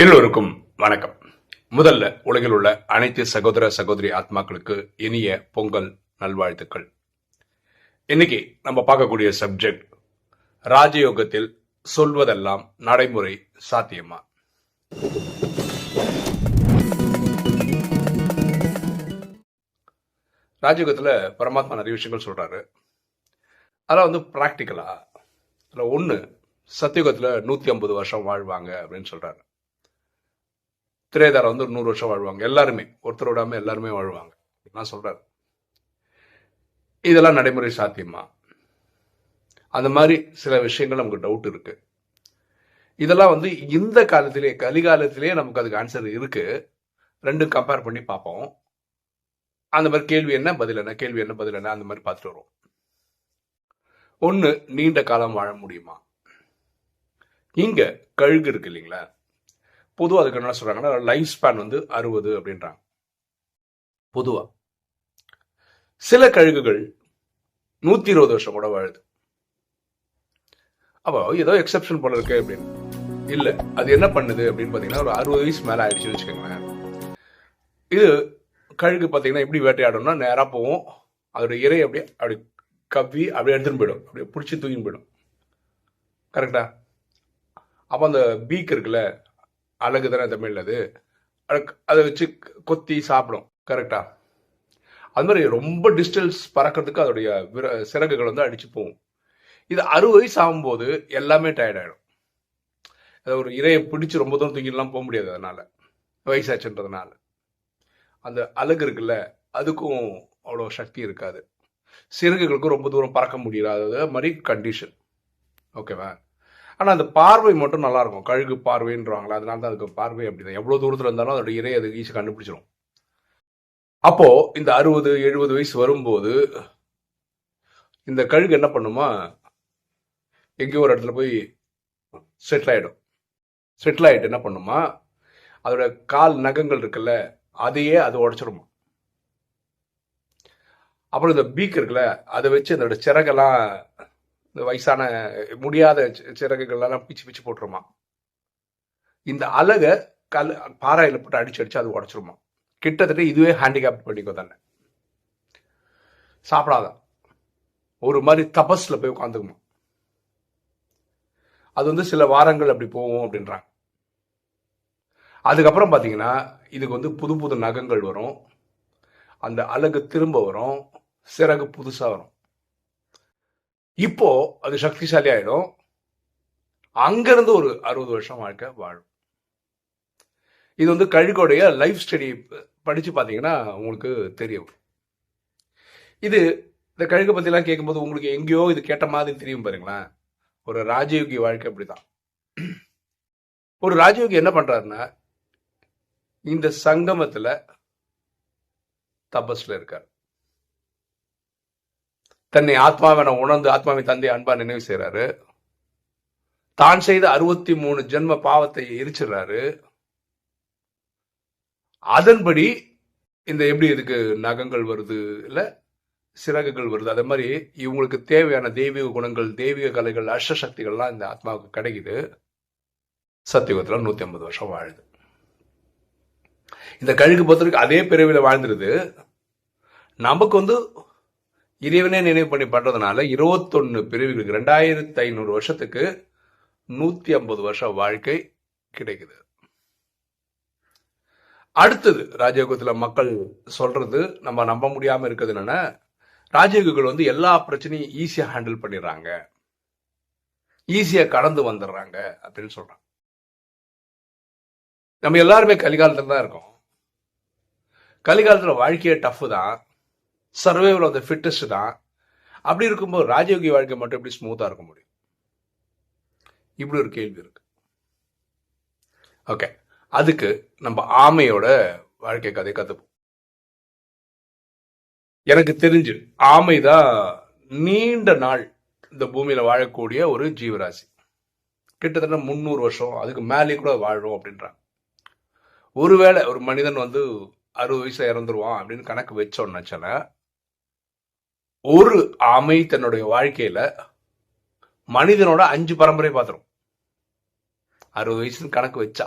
எல்லோருக்கும் வணக்கம். முதல்ல உலகில் உள்ள அனைத்து சகோதர சகோதரி ஆத்மாக்களுக்கு இனிய பொங்கல் நல்வாழ்த்துக்கள். இன்னைக்கு நம்ம பார்க்கக்கூடிய சப்ஜெக்ட் ராஜயோகத்தில் சொல்வதெல்லாம் நடைமுறை சாத்தியமா? ராஜயோகத்தில் பரமாத்மா நிறைய விஷயங்கள் சொல்றாரு. அதெல்லாம் வந்து ப்ராக்டிக்கலா அதில் ஒன்று சத்தியுகத்தில் நூற்றி ஐம்பது வருஷம் வாழ்வாங்க அப்படின்னு சொல்கிறாரு திரேதாரம் வந்து ஒரு நூறு வருஷம் வாழ்வாங்க. எல்லாருமே ஒருத்தர் விடாம எல்லாருமே வாழ்வாங்க. நான் சொல்றாரு இதெல்லாம் நடைமுறை சாத்தியமா? அந்த மாதிரி சில விஷயங்கள் நமக்கு டவுட் இருக்கு. இதெல்லாம் வந்து இந்த காலத்திலே கலிகாலத்திலேயே நமக்கு அதுக்கு ஆன்சர் இருக்கு. ரெண்டும் கம்பேர் பண்ணி பார்ப்போம். அந்த மாதிரி கேள்வி என்ன பதில் என்ன கேள்வி என்ன பதில் என்ன அந்த மாதிரி பார்த்துட்டு வருவோம். ஒன்று நீண்ட காலம் வாழ முடியுமா? இங்க கழுகு இருக்கு இல்லைங்களா? பொதுவாக அதுக்கு என்ன சொல்கிறாங்கன்னா லைஃப் ஸ்பேன் வந்து அறுபது அப்படின்றாங்க. பொதுவாக சில கழுகுகள் நூற்றி இருபது வருஷம் கூட வாழுது. அப்போ ஏதோ எக்ஸெப்ஷன் போல இருக்கு அப்படின்னு. இல்லை அது என்ன பண்ணுது அப்படின்னு பார்த்தீங்கன்னா ஒரு அறுபது வயசு மேலே ஆயிடுச்சுன்னு வச்சுக்கோங்களேன். இது கழுகு பார்த்தீங்கன்னா எப்படி வேட்டையாடும்னா நேராக போவோம். அதோட இறை அப்படியே அப்படி கவ்வி அப்படியே எடுத்துன்னு போயிடும். அப்படியே பிடிச்சி தூக்கின்னு போயிடும். கரெக்டா அப்போ அந்த பீக் இருக்குல்ல அழகு தானே தமிழ் அது அதை வச்சு கொத்தி சாப்பிடும் கரெக்டா அது மாதிரி ரொம்ப டிஸ்டன்ஸ் பறக்கிறதுக்கு அதோடைய சிறகுகள் வந்து அடிச்சு போகும். இது அறுபது வயசு ஆகும்போது எல்லாமே டயர்ட் ஆயிடும். அது ஒரு இரையை பிடிச்சு ரொம்ப தூரம் தூக்கிலாம் போக முடியாது அதனால. வயசாச்சுன்றதுனால. அந்த அழகு இருக்குல்ல அதுக்கும் அவ்வளோ சக்தி இருக்காது. சிறகுகளுக்கும் ரொம்ப தூரம் பறக்க முடியாத மாதிரி கண்டிஷன் ஓகேவா ஆனால் அந்த பார்வை மட்டும் நல்லாயிருக்கும். கழுகு பார்வைன்றாங்களா அதனால தான் அதுக்கு பார்வை அப்படிதான். எவ்வளோ தூரத்தில் இருந்தாலும் அதோட இறை அது ஈஸி கண்டுபிடிச்சிடும் அப்போது இந்த அறுபது எழுபது வயசு வரும்போது இந்த கழுகு என்ன பண்ணுமா? எங்கேயோ ஒரு இடத்துல போய் செட்டில் ஆகிடும் செட்டில் ஆயிட்டு என்ன பண்ணுமா? அதோட கால் நகங்கள் இருக்குல்ல அதையே அது உடச்சிடுமா அப்புறம் இந்த பீக் இருக்குல்ல அதை வச்சு அதோட சிறகெல்லாம் இந்த வயசான முடியாத சிறகுகள்லாம் பிச்சு பிச்சு போட்டுருமா. இந்த அலகை கல் பாறையில் போட்டு அடிச்சு அடிச்சு அது உடச்சிருமா. கிட்டத்தட்ட இதுவே ஹேண்டிகேப் பண்ணிக்கோ தானே சாப்பிடாதான் ஒரு மாதிரி தபஸ்ல போய் உட்காந்துக்குமா. அது வந்து சில வாரங்கள் அப்படி போகும் அப்படின்றாங்க. அதுக்கப்புறம் பார்த்தீங்கன்னா இதுக்கு வந்து புது புது நகங்கள் வரும். அந்த அழகு திரும்ப வரும். சிறகு புதுசாக வரும். இப்போ அது சக்திசாலி ஆயிடும் அங்கிருந்து ஒரு அறுபது வருஷம் வாழ்க்கை வாழும். இது வந்து கழுகோடைய லைஃப் ஸ்டடி படிச்சு பார்த்தீங்கன்னா உங்களுக்கு தெரியும். இது இந்த கழுகை பற்றிலாம் கேட்கும்போது உங்களுக்கு எங்கேயோ இது கேட்ட மாதிரி தெரியும் பாருங்களேன். ஒரு ராஜயோகி வாழ்க்கை அப்படிதான் ஒரு ராஜயோகி என்ன பண்றாருன்னா இந்த சங்கமத்துல தபஸ்ல இருக்கார். தன்னை ஆத்மாவென உணர்ந்து ஆத்மாவின் தந்தை அன்பா நினைவு செய்கிறாரு தான் செய்த அறுபத்தி மூணு ஜென்ம பாவத்தை எரிச்சிடுறாரு அதன்படி இந்த எப்படி இதுக்கு நகங்கள் வருது இல்லை சிறகுகள் வருது அதே மாதிரி இவங்களுக்கு தேவையான தெய்வீக குணங்கள் தெய்வீக கலைகள் அஷ்ட சக்திகள்லாம் இந்த ஆத்மாவுக்கு கிடைக்குது. சத்தியுகத்துல நூத்தி ஐம்பது வருஷம் வாழுது. இந்த கழுகு பொறுத்தவரைக்கும் அதே பிறவியில் வாழ்ந்துருது. நமக்கு வந்து இறைவனே நினைவு பண்ணி பண்ணுறதுனால இருபத்தொன்னு பிரிவுகளுக்கு ரெண்டாயிரத்தி ஐநூறு வருஷத்துக்கு நூற்றி ஐம்பது வருஷம் வாழ்க்கை கிடைக்குது. அடுத்தது ராஜயோகத்தில் மக்கள் சொல்றது நம்ம நம்ப முடியாமல் இருக்குது என்னன்னா ராஜயோகிகள் வந்து எல்லா பிரச்சனையும் ஈஸியாக ஹேண்டில் பண்ணிடுறாங்க. ஈஸியாக கடந்து வந்துடுறாங்க அப்படின்னு சொல்கிறாங்க நம்ம எல்லாருமே கலிகாலத்தில் தான் இருக்கோம். கலிகாலத்தில் வாழ்க்கையே டஃப் தான். சர்வைவல் ஆஃப் த ஃபிட்டஸ்ட் தான். அப்படி இருக்கும்போது ராஜயோகி வாழ்க்கை மட்டும் எப்படி ஸ்மூத்தாக இருக்க முடியும்? இப்படி ஒரு கேள்வி இருக்கு. ஓகே அதுக்கு நம்ம ஆமையோட வாழ்க்கை கதை கற்றுப்போம் எனக்கு தெரிஞ்சு ஆமை தான் நீண்ட நாள் இந்த பூமியில் வாழக்கூடிய ஒரு ஜீவராசி. கிட்டத்தட்ட முந்நூறு வருஷம் அதுக்கு மேலே கூட வாழும் அப்படின்றாங்க. ஒருவேளை ஒரு மனிதன் வந்து அறுபது வயசுல இறந்துருவான் அப்படின்னு கணக்கு வச்சோம்னாச்சால ஒரு ஆமை தன்னுடைய வாழ்க்கையில மனிதனோட அஞ்சு பரம்பரை பார்த்துரும். அறுபது வயசுன்னு கணக்கு வச்சா.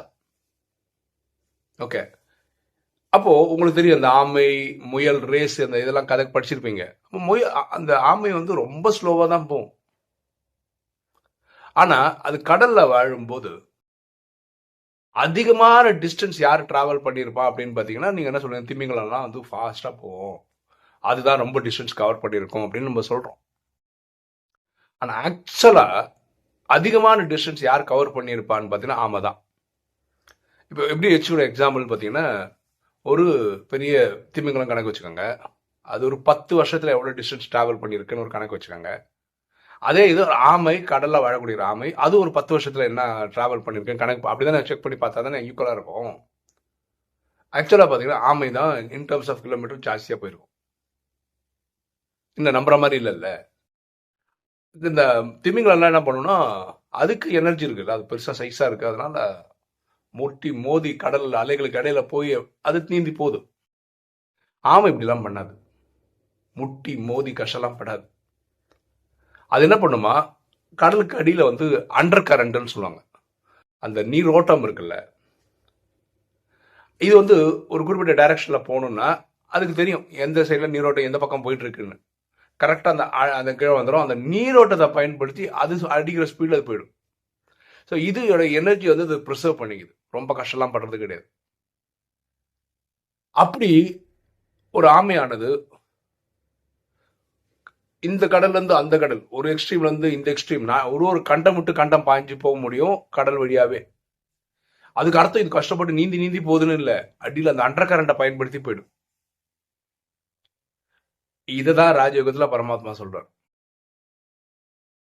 ஓகே அப்போ உங்களுக்கு தெரியும் அந்த ஆமை முயல் ரேஸ் அந்த இதெல்லாம் கதை படிச்சிருப்பீங்க. முயல் அந்த ஆமை வந்து ரொம்ப ஸ்லோவா தான் போகும். ஆனா அது கடல்ல வாழும்போது அதிகமான டிஸ்டன்ஸ் யார் டிராவல் பண்ணியிருப்பா அப்படின்னு பார்த்தீங்கன்னா நீங்க என்ன சொல்றீங்க? திமிங்கலம்லாம் வந்து ஃபாஸ்டா போகும். அதுதான் ரொம்ப டிஸ்டன்ஸ் கவர் பண்ணியிருக்கோம் அப்படின்னு நம்ம சொல்றோம். ஆனால் ஆக்சுவலாக அதிகமான டிஸ்டன்ஸ் யார் கவர் பண்ணியிருப்பான்னு பார்த்தீங்கன்னா ஆமை தான். இப்போ எப்படி வச்சுக்கூட எக்ஸாம்பிள் பார்த்தீங்கன்னா ஒரு பெரிய திமிங்கலம் கணக்கு வச்சுக்கோங்க. அது ஒரு பத்து வருஷத்தில் எவ்வளோ டிஸ்டன்ஸ் ட்ராவல் பண்ணியிருக்குன்னு ஒரு கணக்கு வச்சுக்கோங்க. அதே இது ஒரு ஆமை கடலில் வாழக்கூடிய ஒரு ஆமை அது ஒரு பத்து வருஷத்தில் என்ன ட்ராவல் பண்ணியிருக்கேன் கணக்கு அப்படிதான் செக் பண்ணி பார்த்தா தானே ஈக்குவலாக இருக்கும். ஆக்சுவலாக பார்த்தீங்கன்னா ஆமை தான் இன் டர்ம்ஸ் ஆஃப் கிலோமீட்டர் ஜாஸ்தியாக போயிருக்கும். இந்த நம்புற மாதிரி இல்லைல்ல. இந்த திமிங்கலம் என்ன பண்ணுன்னா அதுக்கு எனர்ஜி இருக்குல்ல அது பெருசாக சைஸாக இருக்குது அதனால முட்டி மோதி கடல் அலைகளுக்கு இடையில போய் அது நீந்தி போகுது. ஆமை இப்படிலாம் பண்ணாது. முட்டி மோதி கஷ்டம்லாம் படாது. அது என்ன பண்ணுமா? கடலுக்கு அடியில் வந்து அண்டர் கரண்ட்னு சொல்லுவாங்க. அந்த நீரோட்டம் இருக்குல்ல. இது வந்து ஒரு குறிப்பிட்ட டைரக்ஷனில் போகணுன்னா அதுக்கு தெரியும். எந்த சைடில் நீரோட்டம் எந்த பக்கம் போயிட்டு இருக்குன்னு. கரெக்டாக அந்த அந்த கீழே வந்துடும் அந்த நீரோட்டத்தை பயன்படுத்தி அது அடிக்கிற ஸ்பீடில் அது போயிடும். ஸோ இது எனர்ஜி வந்து அது ப்ரிசர்வ் பண்ணிக்குது. ரொம்ப கஷ்டம்லாம் படுறது கிடையாது. அப்படி ஒரு ஆமையானது இந்த கடல்ல இருந்து அந்த கடல் ஒரு எக்ஸ்ட்ரீம்லேருந்து இந்த எக்ஸ்ட்ரீம் நான் ஒரு ஒரு கண்டம் விட்டு கண்டம் பாய்ஞ்சு போக முடியும் கடல் வழியாகவே அதுக்கு அர்த்தம் இது கஷ்டப்பட்டு நீந்தி நீந்தி போகுதுன்னு இல்லை. அடியில் அந்த அண்டர் கரண்ட்டை பயன்படுத்தி போயிடும். இதுதான் ராஜயோகத்துல பரமாத்மா சொல்றார்.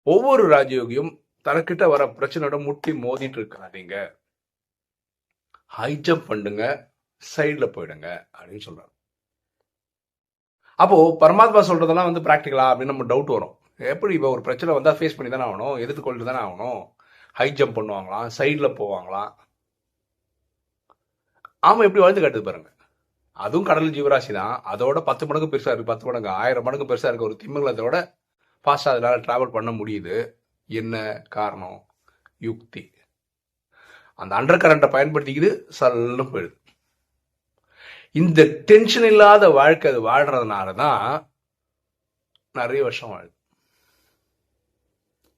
ஒவ்வொரு ராஜயோகியும் தனக்கிட்ட வர பிரச்சனையோட முட்டி மோதிட்டு இருக்காதீங்க. ஹை ஜம்ப் பண்ணுங்க சைட்ல போயிடுங்க அப்படின்னு சொல்றாரு. அப்போ பரமாத்மா சொல்றதெல்லாம் வந்து பிராக்டிக்கலா அப்படின்னு நம்ம டவுட் வரும். எப்படி இப்போ ஒரு பிரச்சனை வந்தா ஃபேஸ் பண்ணி தானே ஆகணும் எதிர்த்து தானே ஆகணும் ஹை ஜம்ப் பண்ணுவாங்களாம் சைடில் போவாங்களாம். ஆமா எப்படி வாழ்ந்து காட்டுது பாருங்க. அதுவும் கடல் ஜீவராசி தான். அதோட பத்து மடங்கு பெருசா இருக்கு. பத்து மடங்கு ஆயிரம் மடங்கு பெருசா இருக்க. ஒரு திமிங்கலத்தோட ஃபாஸ்டா அதனால டிராவல் பண்ண முடியுது. என்ன காரணம்? யுக்தி. அந்த அண்டர் கரண்ட்டை பயன்படுத்திக்கிது சல்லுன்னு போயிடுது. இந்த டென்ஷன் இல்லாத வாழ்க்கை அது வாழ்றதுனால தான் நிறைய வருஷம் வாழுது.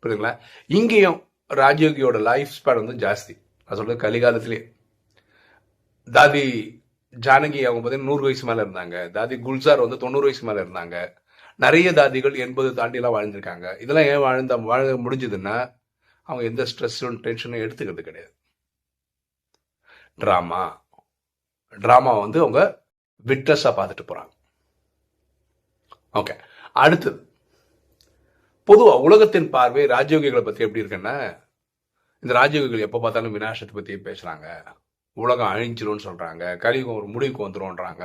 புரியுதுங்களா? இங்கேயும் ராஜயோகியோட லைஃப் ஸ்பேன் வந்து ஜாஸ்தி. நான் சொல்றது கலிகாலத்திலே. தாதி ஜானகி அவங்க பார்த்தீங்கன்னா நூறு வயசு மேல இருந்தாங்க. தாதி குல்சார் வந்து தொண்ணூறு வயசு மேல இருந்தாங்க. நிறைய தாதிகள் எண்பது தாண்டிலாம் வாழ்ந்திருக்காங்க. இதெல்லாம் ஏன் வாழ்ந்த வாழ முடிஞ்சதுன்னா அவங்க எந்த ஸ்ட்ரெஸ்ஸும் டென்ஷனும் எடுத்துக்கிறது கிடையாது. ட்ராமா ட்ராமா வந்து அவங்க விட்னஸா பார்த்துட்டு போறாங்க. ஓகே அடுத்தது பொதுவா உலகத்தின் பார்வை ராஜயோகிகளை பத்தி எப்படி இருக்குன்னா இந்த ராஜயோகிகள் எப்போ பார்த்தாலும் விநாசத்தை பற்றி பேசுறாங்க. உலகம் அழிஞ்சிரும்னு சொல்கிறாங்க கலியுகம் ஒரு முடிவுக்கு வந்துடும்ன்றாங்க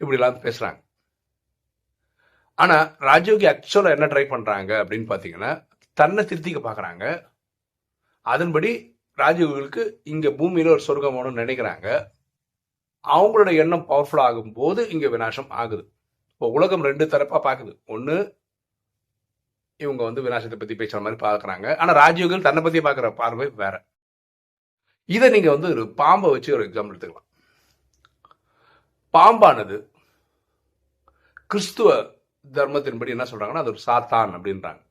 இப்படிலாம் பேசுகிறாங்க ஆனால் ராஜயோகி ஆக்சுவலாக என்ன ட்ரை பண்ணுறாங்க அப்படின்னு பார்த்தீங்கன்னா தன்னை திருத்திக்க பார்க்குறாங்க அதன்படி ராஜயோகிகளுக்கு இங்கே பூமியில் ஒரு சொர்க்கம் வேணும்னு நினைக்கிறாங்க. அவங்களோட எண்ணம் பவர்ஃபுல் ஆகும்போது இங்கே விநாசம் ஆகுது. இப்போ உலகம் ரெண்டு தரப்பாக பார்க்குது ஒன்று இவங்க வந்து விநாசத்தை பற்றி பேசுகிற மாதிரி பார்க்குறாங்க ஆனால் ராஜயோகிகள் தன்னை பற்றி பார்க்குற பார்வை வேறு. இதை நீங்கள் வந்து ஒரு பாம்பை வச்சு ஒரு எக்ஸாம்பிள் எடுத்துக்கலாம். பாம்பானது கிறிஸ்துவ தர்மத்தின்படி என்ன சொல்றாங்கன்னா அது ஒரு சாத்தான் அப்படின்றாங்க.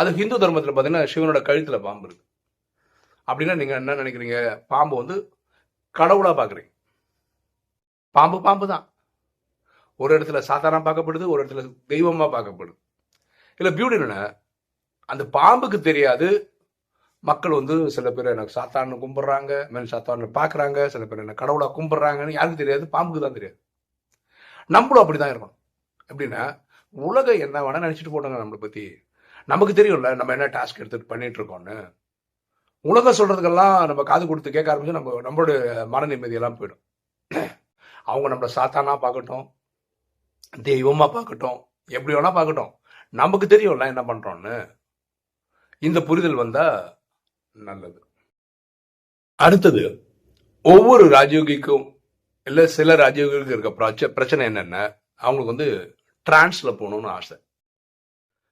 அது ஹிந்து தர்மத்தில் பார்த்தீங்கன்னா சிவனோட கழுத்தில் பாம்பு இருக்கு. அப்படின்னா நீங்க என்ன நினைக்கிறீங்க? பாம்பு வந்து கடவுளாக பார்க்குறீங்க பாம்பு பாம்பு தான் ஒரு இடத்துல சாத்தானா பார்க்கப்படுது ஒரு இடத்துல தெய்வமாக பார்க்கப்படுது. இல்லை பியூட்டி என்னன்னா அந்த பாம்புக்கு தெரியாது மக்கள் வந்து சில பேர் எனக்கு சாத்தான்னு கும்பிட்றாங்க மேல் சாத்தான்னு பார்க்குறாங்க சில பேர் என்ன கடவுளாக கும்பிட்றாங்கன்னு யாருக்கும் தெரியாது பாம்புக்கு தான் தெரியாது. நம்மளும் அப்படிதான் இருக்கணும். எப்படின்னா உலகம் என்ன வேணால் நினச்சிட்டு போட்டாங்க நம்மளை பற்றி நமக்கு தெரியும்ல நம்ம என்ன டாஸ்க் எடுத்துகிட்டு பண்ணிகிட்டு இருக்கோம்னு. உலகம் சொல்கிறதுக்கெல்லாம் நம்ம காது கொடுத்து கேட்க ஆரம்பிச்சு நம்ம நம்மளோட மன நிம்மதியெல்லாம் போயிடும். அவங்க நம்மளை சாத்தானா பார்க்கட்டும் தெய்வமாக பார்க்கட்டும் எப்படி வேணால் பார்க்கட்டும். நமக்கு தெரியும்ல என்ன பண்ணுறோன்னு இந்த புரிதல் வந்தால் நல்லது. அடுத்தது ஒவ்வொரு ராஜயோகிக்கும் இல்லை சில ராஜயோகிகளுக்கு இருக்க பிரச்ச- பிரச்சனை என்னென்ன அவங்களுக்கு வந்து டிரான்ஸில் போகணும்னு ஆசை.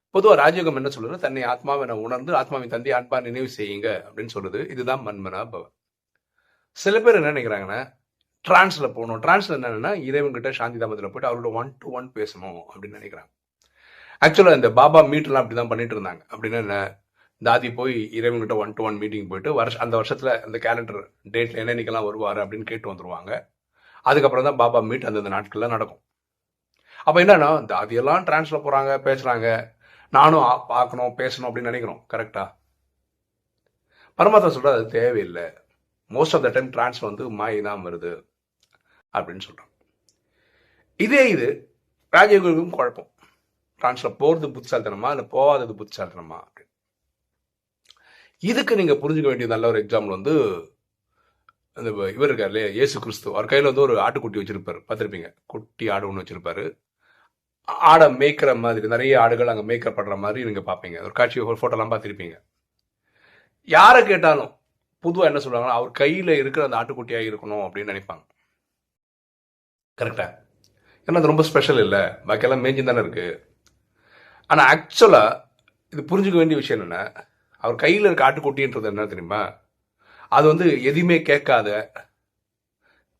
பொதுவாக ராஜயோகம் என்ன சொல்லுது தன்னை ஆத்மாவை உணர்ந்து ஆத்மாவின் தந்தை அன்பா நினைவு செய்யுங்க அப்படின்னு சொல்லுது. இதுதான் மன்மனா பவன். சில பேர் என்ன நினைக்கிறாங்கன்னா டிரான்ஸில் போகணும். டிரான்ஸில் என்னென்னா இறைவன்கிட்ட சாந்தி தாமத்தில் போயிட்டு அவரோட ஒன் டு ஒன் பேசணும் அப்படின்னு நினைக்கிறாங்க. ஆக்சுவலாக இந்த பாபா மீட்லாம் அப்படி தான் பண்ணிட்டு இருந்தாங்க. அப்படின்னா என்ன? தாதி போய் இறைவன்கிட்ட ஒன் டு ஒன் மீட்டிங் போயிட்டு வருஷ அந்த வருஷத்துல அந்த கேலண்டர் டேட்ல என்னன்னைக்கெல்லாம் வருவார் அப்படின்னு கேட்டு வந்துடுவாங்க அதுக்கப்புறம் தான் பாபா மீட் அந்தந்த நாட்களில் நடக்கும். அப்போ என்னன்னா தாதியெல்லாம் டிரான்ஸ்ல போறாங்க பேசுகிறாங்க நானும் பார்க்கணும் பேசணும் அப்படின்னு நினைக்கிறோம் கரெக்டா பரமாத்மா சொல்றது அது தேவையில்லை. Most of the time trance வந்து மாய் தான் வருது அப்படின்னு சொல்கிறான் இதே இது ராஜயோகிக்கும் குழப்பம். டிரான்ஸ்ல போறது புத்திசாலித்தனமா இல்லை போகாதது புத்திசாலித்தனமா? அப்படின்னு இதுக்கு நீங்க புரிஞ்சுக்க வேண்டிய நல்ல ஒரு எக்ஸாம்பிள் வந்து அந்த இவர் இருக்கார் இல்லையா? இயேசு கிறிஸ்து. அவர் கையில் வந்து ஒரு ஆட்டுக்குட்டி வச்சுருப்பார். பார்த்திருப்பீங்க? குட்டி ஆடு ஒன்று வச்சிருப்பாரு. ஆடை மேய்க்கிற மாதிரி நிறைய ஆடுகள் அங்கே மேய்க்கப்படுற மாதிரி நீங்கள் பார்ப்பீங்க. ஒரு காட்சி ஒரு ஃபோட்டோலாம் பார்த்துருப்பீங்க. யாரை கேட்டாலும் பொதுவாக என்ன சொல்கிறாங்கன்னா அவர் கையில் இருக்கிற அந்த ஆட்டுக்குட்டியாக இருக்கணும் அப்படின்னு நினைப்பாங்க. கரெக்டா ஏன்னா அது ரொம்ப ஸ்பெஷல் இல்லை. பாக்கியெல்லாம் மேய்ஞ்சி தானே இருக்குது ஆனால் ஆக்சுவலாக இது புரிஞ்சுக்க வேண்டிய விஷயம் என்னென்னா அவர் கையில் இருக்க ஆட்டுக்குட்டின்றது என்ன தெரியுமா? அது வந்து எதுவுமே கேட்காத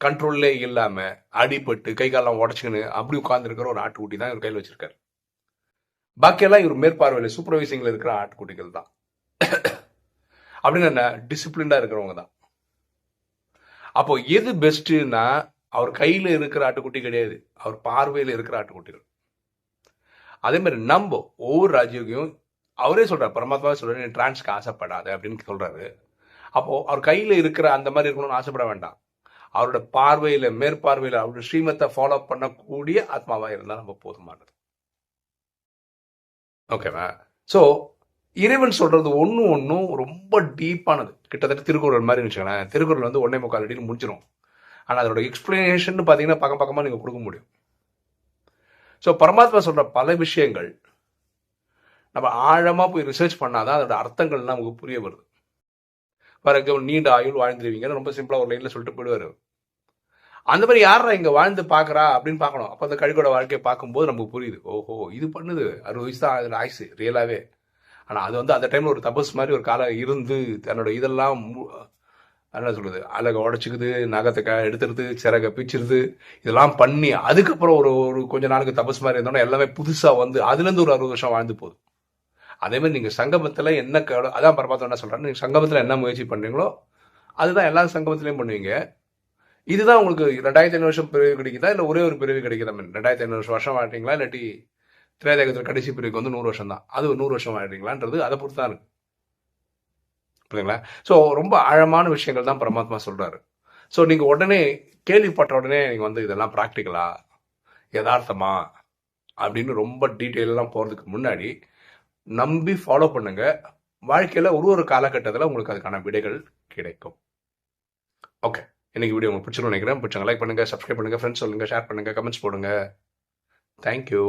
கண்ட்ரோல்லே இல்லாமல் அடிபட்டு கை காலெல்லாம் உடச்சுக்கின்னு அப்படி உட்காந்துருக்கிற ஒரு ஆட்டுக்குட்டி தான் இவர் கையில் வச்சிருக்காரு. பாக்கியெல்லாம் இவர் மேற்பார்வையில் சூப்பர்வைசிங்கில் இருக்கிற ஆட்டுக்குட்டிகள் தான். அப்படின்னு என்ன? டிசிப்ளின்டாக இருக்கிறவங்க தான். அப்போ எது பெஸ்ட்டுன்னா அவர் கையில் இருக்கிற ஆட்டுக்குட்டி கிடையாது. அவர் பார்வையில் இருக்கிற ஆட்டுக்குட்டிகள். அதே மாதிரி நம்ம ஒவ்வொரு ராஜயோகியும் அவரே சொல்கிறார் பரமாத்மா சொல்கிறார் நீ டிரான்ஸ்க்கு ஆசைப்படாத அப்படின்னு சொல்கிறாரு அப்போது அவர் கையில் இருக்கிற அந்த மாதிரி இருக்கணும்னு ஆசைப்பட வேண்டாம். அவரோட பார்வையில் மேற்பார்வையில் அவரோட ஸ்ரீமத்தை ஃபாலோ பண்ணக்கூடிய ஆத்மாவாக இருந்தால் நம்ம போதுமானது. ஓகேவா ஸோ இறைவன் சொல்றது ஒன்றும் ஒன்றும் ரொம்ப டீப்பானது. கிட்டத்தட்ட திருக்குறள் மாதிரி இருந்துச்சுங்களேன் திருக்குறள் வந்து ஒன்னே முக்கால் அடியில் முடிஞ்சிடும் ஆனால் அதோட எக்ஸ்பிளனேஷன் பார்த்தீங்கன்னா பக்கம் பக்கமாக நீங்கள் கொடுக்க முடியும். ஸோ பரமாத்மா சொல்கிற பல விஷயங்கள் நம்ம ஆழமாக போய் ரிசர்ச் பண்ணாதான் அதோட அர்த்தங்கள் நமக்கு புரிய வருது. ஃபார் எக்ஸாம்பிள் நீண்ட ஆயுள் வாழ்ந்துருவீங்கன்னு ரொம்ப சிம்பிளாக ஒரு லைனில் சொல்லிட்டு போயிடுவார் அந்த மாதிரி யாரா இங்கே வாழ்ந்து பார்க்குறா அப்படின்னு பார்க்கணும். அப்போ அந்த கழுகோட வாழ்க்கையை பார்க்கும்போது நமக்கு புரியுது. ஓஹோ இது பண்ணுது. அறுபது வயசு தான் அதில் ஆயுசு ரியலாகவே ஆனால் அது வந்து அந்த டைமில் ஒரு தபஸ் மாதிரி ஒரு காலம் இருந்து தன்னோட இதெல்லாம் மு- என்ன சொல்லுது அழகை உடச்சிக்குது நகத்தை க- எடுத்துருது சிறகை பிச்சிருது இதெல்லாம் பண்ணி அதுக்கப்புறம் ஒரு ஒரு கொஞ்ச நாளுக்கு தபஸ் மாதிரி இருந்தோன்னா எல்லாமே புதுசாக வந்து அதுலேருந்து ஒரு அறுபது வருஷம் வாழ்ந்து போகுது. அதே மாதிரி நீங்கள் சங்கமத்தில் என்ன க- அதான் பரமாத்மா என்ன சொல்கிறாரு நீங்கள் சங்கமத்தில் என்ன முயற்சி பண்ணுறீங்களோ அதுதான் எல்லா சங்கமத்திலையும் பண்ணுவீங்க. இதுதான் உங்களுக்கு ரெண்டாயிரத்தி ஐநூறு வருஷம் பிறவி கிடைக்குதா? இல்லை ஒரே ஒரு பிறவி கிடைக்குதா? மீன் ரெண்டாயிரத்தி ஐநூறு வருஷம் வாழ்றீங்களா? இல்லாட்டி திரையதேகத்தில் கடைசி பிறவிக்கு வந்து நூறு வருஷம் தான். அது ஒரு நூறு வருஷம் வாழ்றீங்களான்றது அதை பொறுத்து தான் இருக்கு. புரியுதுங்களா? ஸோ ரொம்ப ஆழமான விஷயங்கள் தான் பரமாத்மா சொல்கிறாரு ஸோ நீங்கள் உடனே கேள்விப்பட்ட உடனே நீங்கள் வந்து இதெல்லாம் ப்ராக்டிக்கலா யதார்த்தமா அப்படின்னு ரொம்ப டீட்டெயிலெல்லாம் போகிறதுக்கு முன்னாடி நம்பி ஃபாலோ பண்ணுங்க. வாழ்க்கையில் ஒரு ஒரு காலகட்டத்தில் உங்களுக்கு அதுக்கான விடைகள் கிடைக்கும். ஓகே இன்னைக்கு வீடியோ உங்களுக்கு பிடிச்சிருக்கும் நினைக்கிறேன். பிடிச்சவங்க லைக் பண்ணுங்க சப்ஸ்கிரைப் பண்ணுங்க ஃப்ரெண்ட்ஸ் சொல்லுங்க ஷேர் பண்ணுங்க கமெண்ட்ஸ் போடுங்க. தேங்க்யூ